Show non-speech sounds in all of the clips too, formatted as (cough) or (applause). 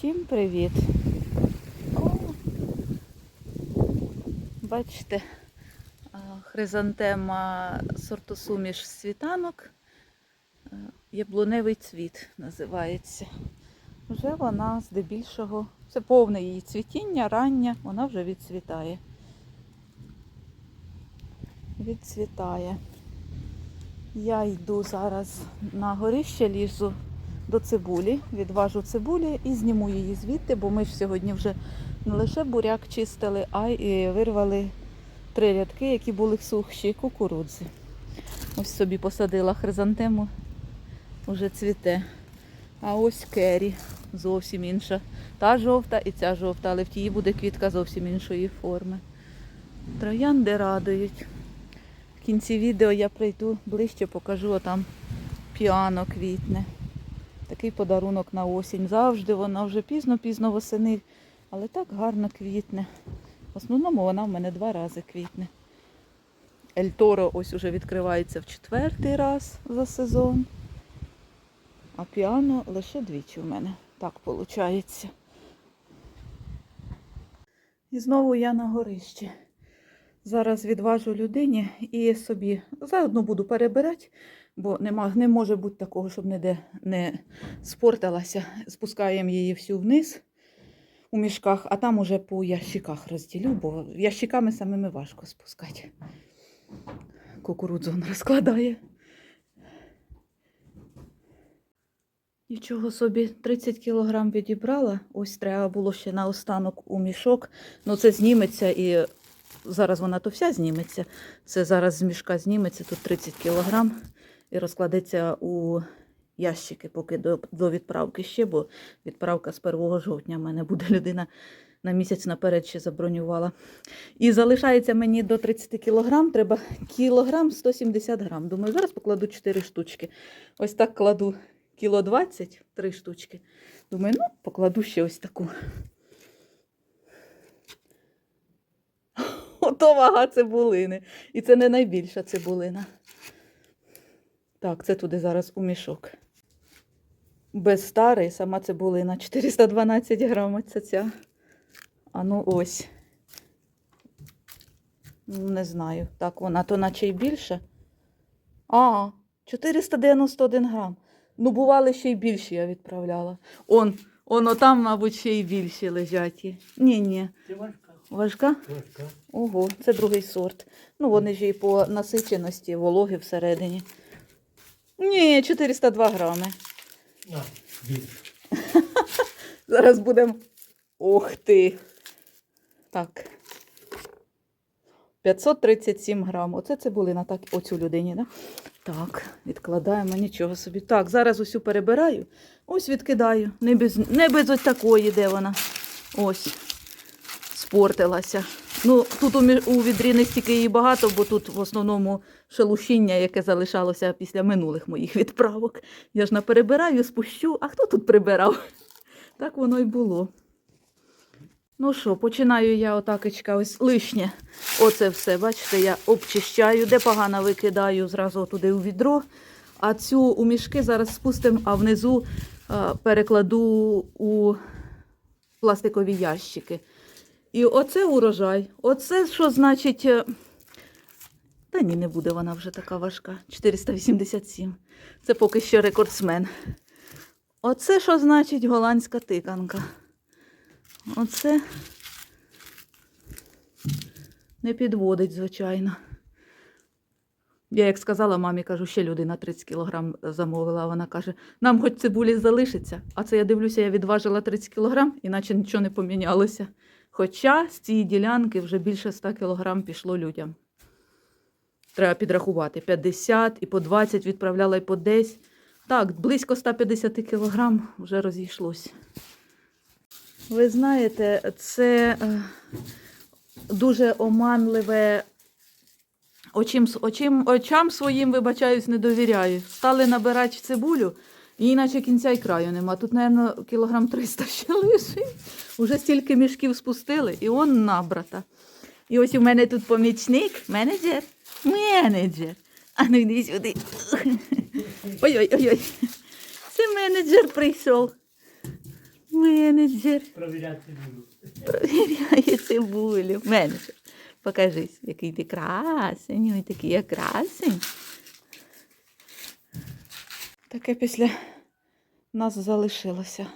Всім привіт! О, бачите, хризантема сорту суміш світанок. е, Яблуневий цвіт називається. Вже вона здебільшого, це повне її цвітіння, рання, вона вже відцвітає. Відцвітає. Я йду зараз на горище лізу до цибулі, відважу цибулі і зніму її звідти, бо ми ж сьогодні вже не лише буряк чистили, а й вирвали три рядки, які були сухші кукурудзи. Ось собі посадила хризантему, вже цвіте. А ось кері зовсім інша. Та жовта і ця жовта, але в тій буде квітка зовсім іншої форми. Троянди радують. В кінці відео я прийду ближче, покажу, там піано квітне. Такий подарунок на осінь. Завжди вона вже пізно-пізно восени, але так гарно квітне. В основному вона в мене два рази квітне. Ельторо ось уже відкривається в четвертий раз за сезон. А піано лише двічі в мене. Так виходить. І знову я на горищі. Зараз відважу людині і собі заодно буду перебирати, бо нема, не може бути такого, щоб ніде не спортилася. Спускаємо її всю вниз у мішках, а там уже по ящиках розділю, бо ящиками самими важко спускати. Кукурудзу він розкладає. Нічого собі, 30 кілограм відібрала. Ось треба було ще наостанок у мішок. Ну це зніметься і зараз вона то вся зніметься. Це зараз з мішка зніметься, тут 30 кілограм і розкладеться у ящики, поки до, до відправки ще, бо відправка з 1 жовтня в мене буде людина на місяць наперед ще забронювала. І залишається мені до 30 кілограм, треба кілограм 170 грам. Думаю, зараз покладу 4 штучки. Ось так кладу кіло 20, 3 штучки. Думаю, ну, покладу ще ось таку. Ото вага цибулини. І це не найбільша цибулина. Так, це туди зараз у мішок. Без старої сама цибулина 412 грам це ця. А ну ось. Ну, Не знаю. Так, вона то наче й більше. А, 491 грам. Ну, бували ще й більші я відправляла. Он, он там, мабуть, ще й більші лежать. Ні, ні. Це важка. Важка? Важка. Ого, це другий сорт. Ну, вони ж і по насиченості, вологи всередині. Ні, 402 грами. На, більше. (laughs) Зараз будемо. Ох ти. Так. 537 грам. Оце цибулина, так, оцю людині, да? Так, відкладаємо нічого собі. Так, зараз усю перебираю. Ось відкидаю. Не без, не без ось такої, де вона. Ось. Спортилася. Ну, тут у, відрі не стільки її багато, бо тут в основному шелушіння, яке залишалося після минулих моїх відправок. Я ж наперебираю, спущу. А хто тут прибирав? (laughs) Так воно й було. Ну що, починаю я отакочка, ось лишнє. Оце все, бачите, я обчищаю, де погано викидаю зразу туди у відро. А цю у мішки зараз спустимо, а внизу е, перекладу у пластикові ящики. І оце урожай. Оце що значить. е, Та ні, не буде вона вже така важка. 487. Це поки що рекордсмен. Оце що значить голландська тиканка. Оце не підводить, звичайно. Я як сказала мамі, кажу, ще людина 30 кілограм замовила. Вона каже, нам хоч цибулі залишиться. А це я дивлюся, я відважила 30 кілограм, іначе нічого не помінялося. Хоча з цієї ділянки вже більше 100 кілограм пішло людям. Треба підрахувати. 50 і по 20 відправляла і по 10. Так, близько 150 кілограм вже розійшлось. Ви знаєте, це е, дуже оманливе. Очим, очим, очам своїм, вибачаюсь, не довіряю. Стали набирати цибулю, і наче кінця й краю нема. Тут, мабуть, кілограм 300 ще лишить. Уже стільки мішків спустили, і он набрата. І ось у мене тут помічник, менеджер, менеджер. А ну йди сюди. Ой-ой-ой. Це менеджер прийшов. менеджер Провіряти буду. провіряє цибулю. Менеджер, покажись, який ти красень, ой, такий я красень. Таке після нас залишилося.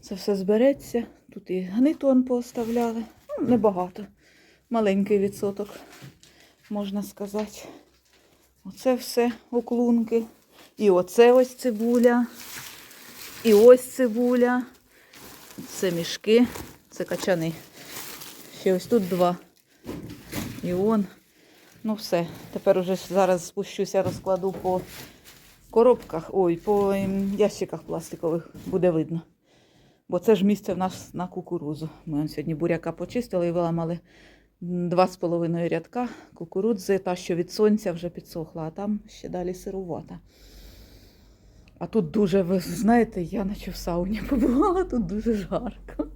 Це все збереться. Тут і гнитон поставляли. Ну, небагато. Маленький відсоток, можна сказати. Оце все оклунки. І оце ось цибуля. І ось цибуля. Це мішки, це качани. Ще ось тут два. І он. Ну все. Тепер уже зараз спущуся, розкладу по коробках, ой, по ем, ящиках пластикових буде видно. Бо це ж місце в нас на кукурузу. Ми сьогодні буряка почистили і виламали два з половиною рядка кукурудзи, та, що від сонця вже підсохла, а там ще далі сирувата. А тут дуже, ви знаєте, я наче в сауні побувала, тут дуже жарко.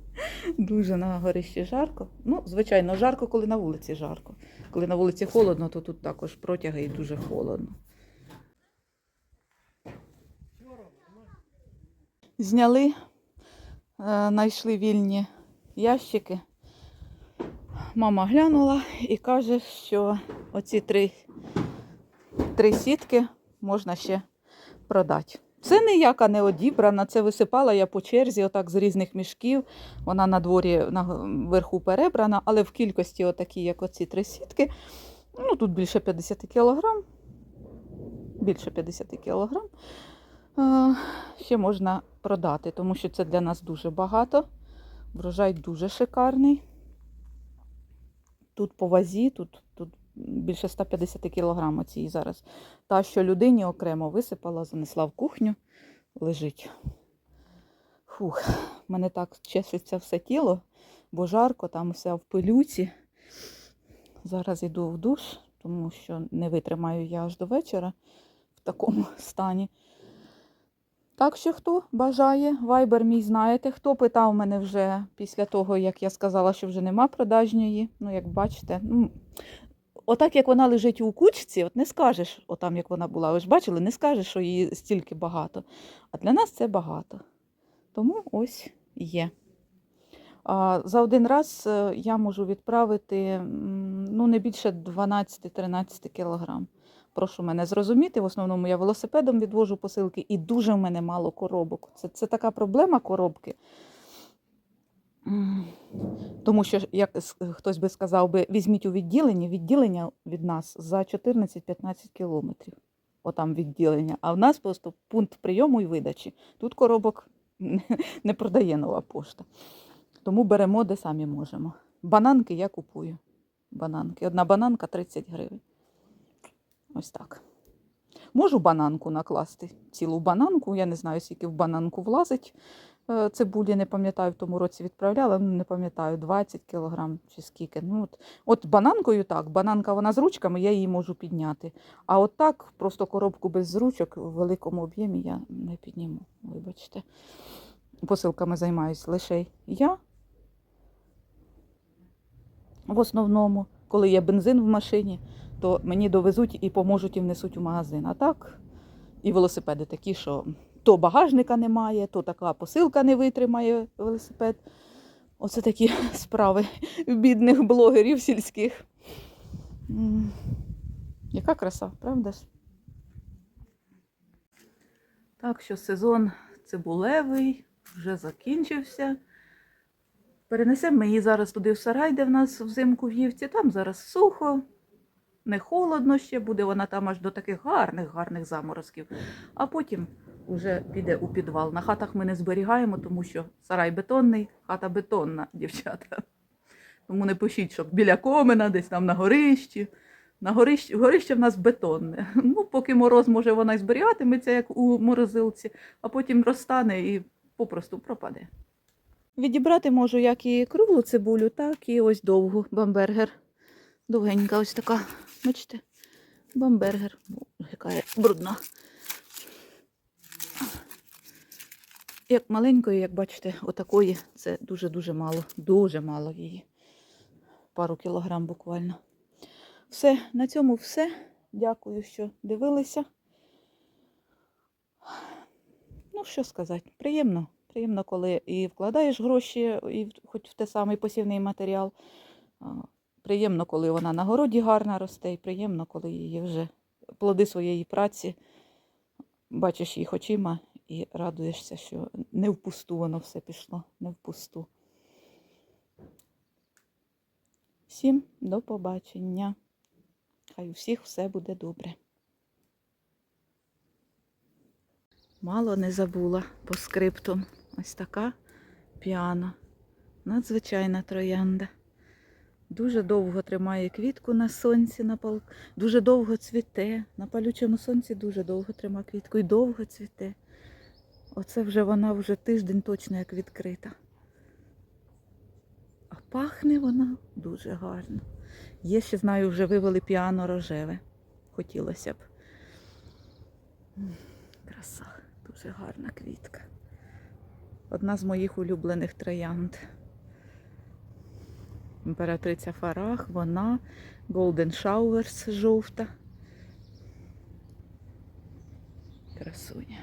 Дуже на горищі жарко. Ну, звичайно, жарко, коли на вулиці жарко. Коли на вулиці холодно, то тут також протяги і дуже холодно. Зняли, е, знайшли вільні ящики. Мама глянула і каже, що оці три, три сітки можна ще продати. Це ніяка не одібрана, це висипала я по черзі, отак з різних мішків. Вона на дворі наверху перебрана, але в кількості, отакі, як оці три сітки, ну тут більше 50 кілограм. Більше 50 кілограм. Е, ще можна продати, тому що це для нас дуже багато. Врожай дуже шикарний. Тут по вазі, тут, тут більше 150 кілограм оцій зараз. Та, що людині окремо висипала, занесла в кухню, лежить. Фух, мене так чешеться все тіло, бо жарко, там все в пилюці. Зараз йду в душ, тому що не витримаю я аж до вечора в такому (laughs) стані. Так що хто бажає, вайбер мій знаєте, хто питав мене вже після того, як я сказала, що вже нема продажньої. Ну, як бачите, ну, отак як вона лежить у кучці, от не скажеш, отам як вона була. Ви ж бачили, не скажеш, що її стільки багато. А для нас це багато. Тому ось є. А, За один раз е, я можу відправити ну, не більше 12-13 кілограм. Прошу мене зрозуміти. В основному я велосипедом відвожу посилки і дуже в мене мало коробок. Це, це така проблема коробки. Тому що, як хтось би сказав би, візьміть у відділенні, відділення від нас за 14-15 кілометрів. Отам відділення. А в нас просто пункт прийому і видачі. Тут коробок (laughs) не продає нова пошта. Тому беремо, де самі можемо. Бананки я купую. Бананки. Одна бананка 30 гривень. Ось так. Можу бананку накласти. Цілу бананку. Я не знаю, скільки в бананку влазить. Е, Цибулі не пам'ятаю, в тому році відправляла, ну не пам'ятаю, 20 кілограм чи скільки. Ну, от, от бананкою так, бананка вона з ручками, я її можу підняти. А от так, просто коробку без ручок в великому об'ємі я не підніму. Вибачте. Посилками займаюсь лише я. В основному, коли є бензин в машині, то мені довезуть і поможуть і внесуть у магазин. А так, і велосипеди такі, що то багажника немає, то така посилка не витримає велосипед. Оце такі (laughs) справи бідних блогерів сільських. Яка краса, правда ж? Так що сезон цибулевий вже закінчився. Перенесемо її зараз туди в сарай, де в нас взимку в Ївці. Там зараз сухо, не холодно ще, буде вона там аж до таких гарних, гарних заморозків. А потім вже піде у підвал. На хатах ми не зберігаємо, тому що сарай бетонний, хата бетонна, (laughs) дівчата. Тому не пишіть, що біля комина, десь там на горищі. На горищі, горище в нас бетонне. (laughs) Ну, поки мороз може вона й зберігатиметься, як у морозилці, а потім розтане і попросту пропаде. Відібрати можу як і круглу цибулю, так і ось довгу бамбергер. Довгенька ось така. Бачите? Бамбергер. Яка брудна. Як маленької, як бачите, отакої, це дуже-дуже мало. Дуже мало її. Пару кілограм буквально. Все, на цьому все. Дякую, що дивилися. Ну, що сказати, приємно Приємно, коли і вкладаєш гроші, і хоч в те самий посівний матеріал. Приємно, коли вона на городі гарно росте, і приємно, коли її вже плоди своєї праці бачиш їх очима і радуєшся, що не впусту воно все пішло, не впусту. Всім до побачення. Хай у всіх все буде добре. Мало не забула по скриптум. Ось така піана. Надзвичайна троянда. Дуже довго тримає квітку на сонці, на пал... дуже довго цвіте. На палючому сонці дуже довго тримає квітку і довго цвіте. Оце вже вона вже тиждень точно як відкрита. А пахне вона дуже гарно. Є ще, знаю, вже вивели піано рожеве. Хотілося б. Краса, дуже гарна квітка. Одна з моїх улюблених троянд. Імператриця Фарах, вона, Golden Showers жовта. Красуня.